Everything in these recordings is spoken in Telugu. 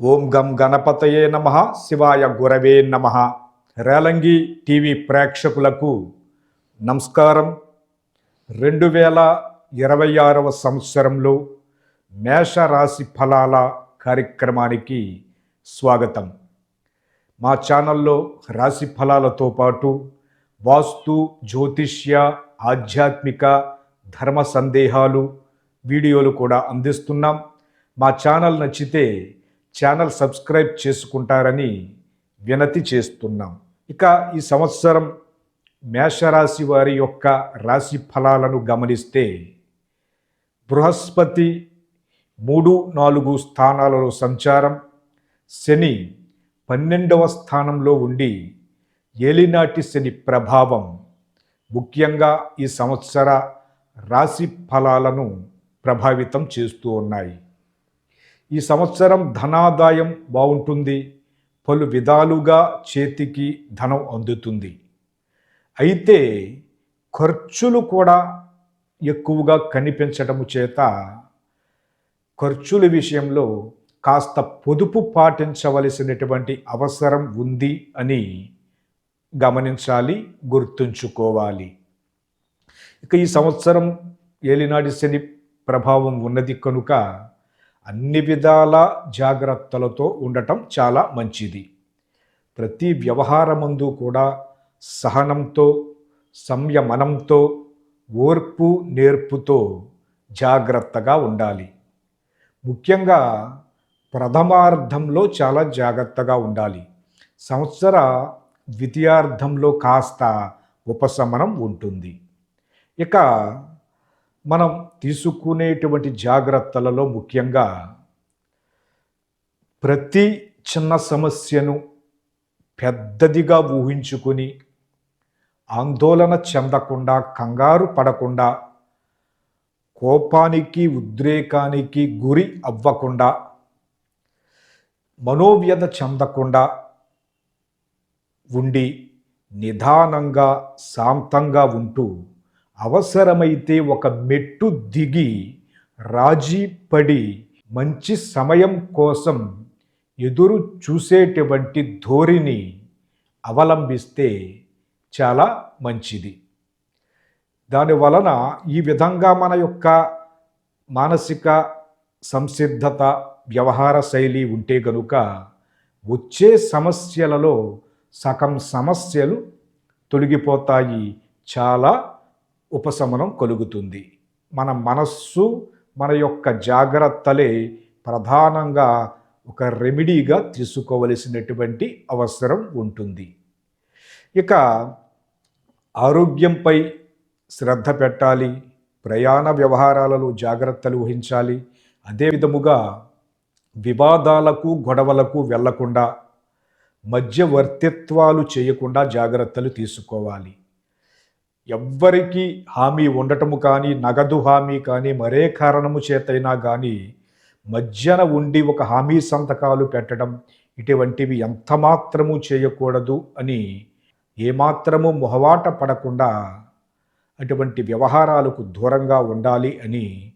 ఓం గం గణపతయే నమ శివాయ గురవే నమ. రేలంగి టీవీ ప్రేక్షకులకు నమస్కారం. రెండు వేల ఇరవై ఆరవ సంవత్సరంలో మేషరాశి ఫలాల కార్యక్రమానికి స్వాగతం. మా ఛానల్లో రాశి ఫలాలతో పాటు వాస్తు జ్యోతిష్య ఆధ్యాత్మిక ధర్మ సందేహాలు వీడియోలు కూడా అందిస్తున్నాం. మా ఛానల్ నచ్చితే ఛానల్ సబ్స్క్రైబ్ చేసుకుంటారని వినతి చేస్తున్నాం. ఇక ఈ సంవత్సరం మేషరాశి వారి యొక్క రాశి ఫలాలను గమనిస్తే బృహస్పతి మూడు నాలుగు స్థానాలలో సంచారం శని పన్నెండవ స్థానంలో ఉండి ఏలినాటి శని ప్రభావం ముఖ్యంగా ఈ సంవత్సర రాశి ఫలాలను ప్రభావితం చేస్తూ ఉన్నాయి. ఈ సంవత్సరం ధనాదాయం బాగుంటుంది. పలు విధాలుగా చేతికి ధనం అందుతుంది. అయితే ఖర్చులు కూడా ఎక్కువగా కనిపించడం చేత ఖర్చుల విషయంలో కాస్త పొదుపు పాటించవలసినటువంటి అవసరం ఉంది అని గమనించాలి గుర్తుంచుకోవాలి. ఇక ఈ సంవత్సరం ఏలినాటి శని ప్రభావం ఉన్నది కనుక అన్ని విధాల జాగ్రత్తలతో ఉండటం చాలా మంచిది. ప్రతి వ్యవహారమందు కూడా సహనంతో సంయమనంతో ఓర్పు నేర్పుతో జాగ్రత్తగా ఉండాలి. ముఖ్యంగా ప్రథమార్థంలో చాలా జాగ్రత్తగా ఉండాలి. సంవత్సర ద్వితీయార్థంలో కాస్త ఉపశమనం ఉంటుంది. ఇక మనం తీసుకునేటువంటి జాగ్రత్తలలో ముఖ్యంగా ప్రతి చిన్న సమస్యను పెద్దదిగా ఊహించుకొని ఆందోళన చెందకుండా కంగారు పడకుండా కోపానికి ఉద్రేకానికి గురి అవ్వకుండా మనోవ్యధ చెందకుండా ఉండి నిదానంగా శాంతంగా ఉంటూ అవసరమైతే ఒక మెట్టు దిగి రాజీ పడి మంచి సమయం కోసం ఎదురు చూసేటువంటి ధోరణి అవలంబిస్తే చాలా మంచిది. దాని వలన ఈ విధంగా మన యొక్క మానసిక సంసిద్ధత వ్యవహార శైలి ఉంటే గనుక వచ్చే సమస్యలలో సగం సమస్యలు తొలగిపోతాయి. చాలా ఉపశమనం కలుగుతుంది. మన మనస్సు మన యొక్క జాగ్రత్తలే ప్రధానంగా ఒక రెమెడీగా తీసుకోవలసినటువంటి అవసరం ఉంటుంది. ఇక ఆరోగ్యంపై శ్రద్ధ పెట్టాలి ప్రయాణ వ్యవహారాలలో జాగ్రత్తలు వహించాలి. అదే విధముగా వివాదాలకు గొడవలకు వెళ్ళకుండా మధ్యవర్తిత్వాలు చేయకుండా జాగ్రత్తలు తీసుకోవాలి. ఎవ్వరికి హామీ ఉండటము కానీ నగదు హామీ కానీ మరే కారణము చేతైనా కానీ మధ్యన ఉండి ఒక హామీ సంతకాలు పెట్టడం ఇటువంటివి ఎంత మాత్రము చేయకూడదు అని ఏమాత్రము మొహవాట పడకుండా అటువంటి వ్యవహారాలకు దూరంగా ఉండాలి అని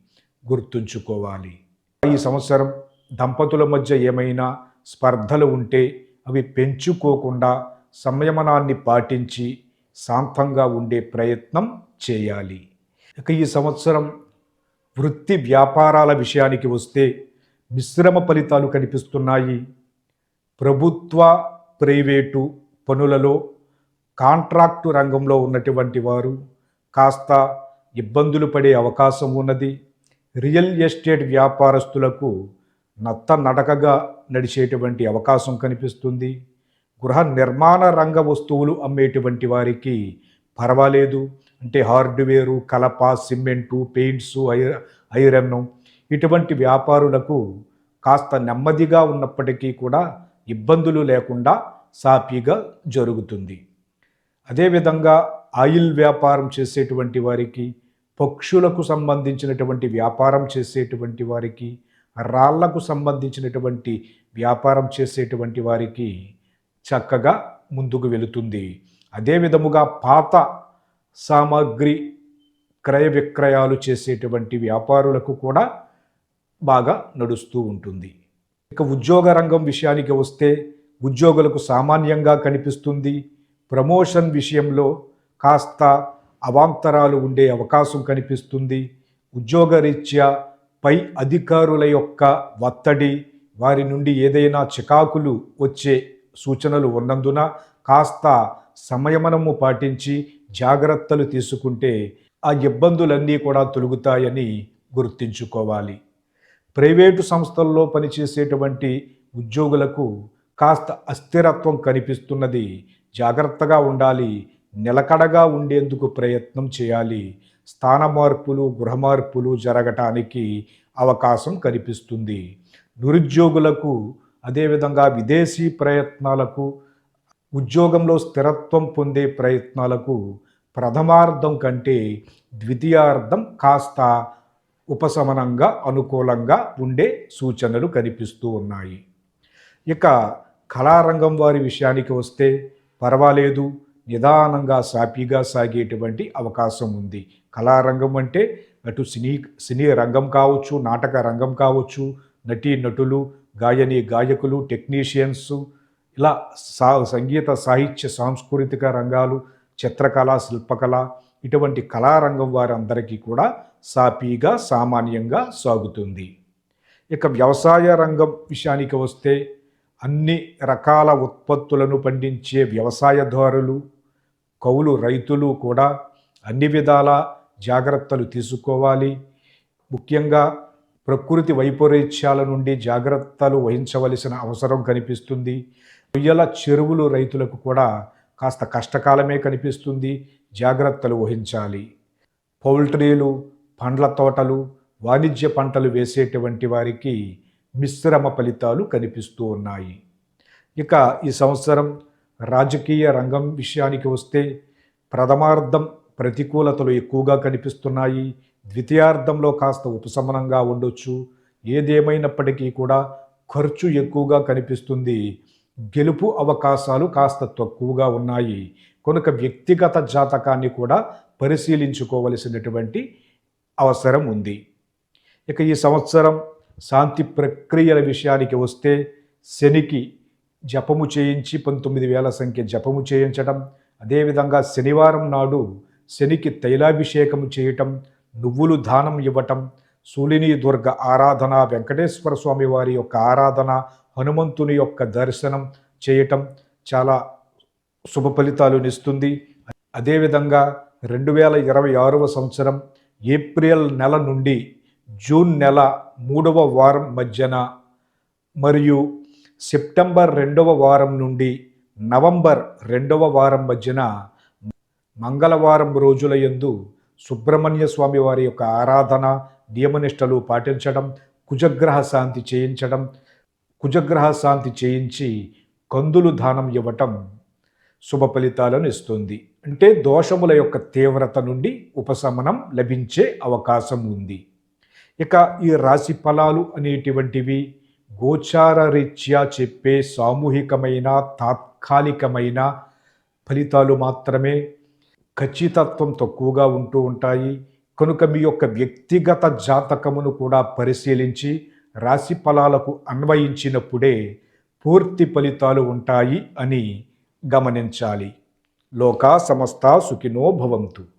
గుర్తుంచుకోవాలి. ఈ సంవత్సరం దంపతుల మధ్య ఏమైనా స్పర్ధలు ఉంటే అవి పెంచుకోకుండా సంయమనాన్ని పాటించి శాంతంగా ఉండే ప్రయత్నం చేయాలి. ఇక ఈ సంవత్సరం వృత్తి వ్యాపారాల విషయానికి వస్తే మిశ్రమ ఫలితాలు కనిపిస్తున్నాయి. ప్రభుత్వ ప్రైవేటు పనులలో కాంట్రాక్టు రంగంలో ఉన్నటువంటి వారు కాస్త ఇబ్బందులు పడే అవకాశం ఉన్నది. రియల్ ఎస్టేట్ వ్యాపారస్తులకు నత్త నడకగా నడిచేటువంటి అవకాశం కనిపిస్తుంది. గృహ నిర్మాణ రంగ వస్తువులు అమ్మేటువంటి వారికి పర్వాలేదు. అంటే హార్డ్వేరు కలప సిమెంటు పెయింట్స్ ఐరన్ ఇటువంటి వ్యాపారులకు కాస్త నెమ్మదిగా ఉన్నప్పటికీ కూడా ఇబ్బందులు లేకుండా సాఫీగా జరుగుతుంది. అదేవిధంగా ఆయిల్ వ్యాపారం చేసేటువంటి వారికి పక్షులకు సంబంధించినటువంటి వ్యాపారం చేసేటువంటి వారికి రాళ్ళకు సంబంధించినటువంటి వ్యాపారం చేసేటువంటి వారికి చక్కగా ముందుకు వెళుతుంది. అదే విధముగా పాత సామాగ్రి క్రయ విక్రయాలు చేసేటువంటి వ్యాపారులకు కూడా బాగా నడుస్తూ ఉంటుంది. ఇక ఉద్యోగ రంగం విషయానికి వస్తే ఉద్యోగులకు సామాన్యంగా కనిపిస్తుంది. ప్రమోషన్ విషయంలో కాస్త అవాంతరాలు ఉండే అవకాశం కనిపిస్తుంది. ఉద్యోగరీత్యా పై అధికారుల యొక్క ఒత్తిడి వారి నుండి ఏదైనా చికాకులు వచ్చే సూచనలు ఉన్నందున కాస్త సంయమనము పాటించి జాగ్రత్తలు తీసుకుంటే ఆ ఇబ్బందులన్నీ కూడా తొలుగుతాయని గుర్తుంచుకోవాలి. ప్రైవేటు సంస్థల్లో పనిచేసేటువంటి ఉద్యోగులకు కాస్త అస్థిరత్వం కనిపిస్తున్నది. జాగ్రత్తగా ఉండాలి. నిలకడగా ఉండేందుకు ప్రయత్నం చేయాలి. స్థాన మార్పులు గృహ మార్పులు జరగటానికి అవకాశం కనిపిస్తుంది. నిరుద్యోగులకు అదేవిధంగా విదేశీ ప్రయత్నాలకు ఉద్యోగంలో స్థిరత్వం పొందే ప్రయత్నాలకు ప్రథమార్థం కంటే ద్వితీయార్థం కాస్త ఉపశమనంగా అనుకూలంగా ఉండే సూచనలు కనిపిస్తూ ఉన్నాయి. ఇక కళారంగం వారి విషయానికి వస్తే పర్వాలేదు నిదానంగా సాపీగా సాగేటువంటి అవకాశం ఉంది. కళారంగం అంటే అటు సినీ సినీ రంగం కావచ్చు నాటక రంగం కావచ్చు నటీ నటులు గాయని గాయకులు టెక్నీషియన్స్ ఇలా సా సంగీత సాహిత్య సాంస్కృతిక రంగాలు చిత్రకళ శిల్పకళ ఇటువంటి కళారంగం వారందరికీ కూడా సాపీగా సామాన్యంగా సాగుతుంది. ఇక వ్యవసాయ రంగం విషయానికి వస్తే అన్ని రకాల ఉత్పత్తులను పండించే వ్యవసాయదారులు కౌలు రైతులు కూడా అన్ని విధాల జాగ్రత్తలు తీసుకోవాలి. ముఖ్యంగా ప్రకృతి వైపరీత్యాల నుండి జాగ్రత్తలు వహించవలసిన అవసరం కనిపిస్తుంది. రొయ్యల చెరువులు రైతులకు కూడా కాస్త కష్టకాలమే కనిపిస్తుంది. జాగ్రత్తలు వహించాలి. పౌల్ట్రీలు పండ్ల తోటలు వాణిజ్య పంటలు వేసేటువంటి వారికి మిశ్రమ ఫలితాలు కనిపిస్తూ ఉన్నాయి. ఇక ఈ సంవత్సరం రాజకీయ రంగం విషయానికి వస్తే ప్రథమార్థం ప్రతికూలతలు ఎక్కువగా కనిపిస్తున్నాయి. ద్వితీయార్థంలో కాస్త ఉపశమనంగా ఉండొచ్చు. ఏదేమైనప్పటికీ కూడా ఖర్చు ఎక్కువగా కనిపిస్తుంది. గెలుపు అవకాశాలు కాస్త తక్కువగా ఉన్నాయి. కనుక వ్యక్తిగత జాతకాన్ని కూడా పరిశీలించుకోవలసినటువంటి అవసరం ఉంది. ఇక ఈ సంవత్సరం శాంతి ప్రక్రియల విషయానికి వస్తే శనికి జపము చేయించి పంతొమ్మిది వేల సంఖ్య జపము చేయించడం అదేవిధంగా శనివారం నాడు శనికి తైలాభిషేకం చేయటం నువ్వులు దానం ఇవ్వటం సూలిని దుర్గ ఆరాధన వెంకటేశ్వర స్వామి వారి యొక్క ఆరాధన హనుమంతుని యొక్క దర్శనం చేయటం చాలా శుభ ఫలితాలునిస్తుంది అదేవిధంగా రెండు వేల ఇరవై ఆరవ సంవత్సరం ఏప్రిల్ నెల నుండి జూన్ నెల మూడవ వారం మధ్యన మరియు సెప్టెంబర్ రెండవ వారం నుండి నవంబర్ రెండవ వారం మధ్యన మంగళవారం రోజుల యందు సుబ్రహ్మణ్య స్వామి వారి యొక్క ఆరాధన నియమనిష్టలు పాటించడం కుజగ్రహ శాంతి చేయించడం కుజగ్రహ శాంతి చేయించి కందులు దానం ఇవ్వటం శుభ ఫలితాలను ఇస్తుంది. అంటే దోషముల యొక్క తీవ్రత నుండి ఉపశమనం లభించే అవకాశం ఉంది. ఇక ఈ రాశి ఫలాలు అనేటువంటివి గోచార రీత్యా చెప్పే సామూహికమైన తాత్కాలికమైన ఫలితాలు మాత్రమే ఖచ్చితత్వం తక్కువగా ఉంటూ ఉంటాయి. కనుక మీ యొక్క వ్యక్తిగత జాతకమును కూడా పరిశీలించి రాశి ఫలాలకు అన్వయించినప్పుడే పూర్తి ఫలితాలు ఉంటాయి అని గమనించాలి. లోకా సమస్త సుఖినో భవంతు.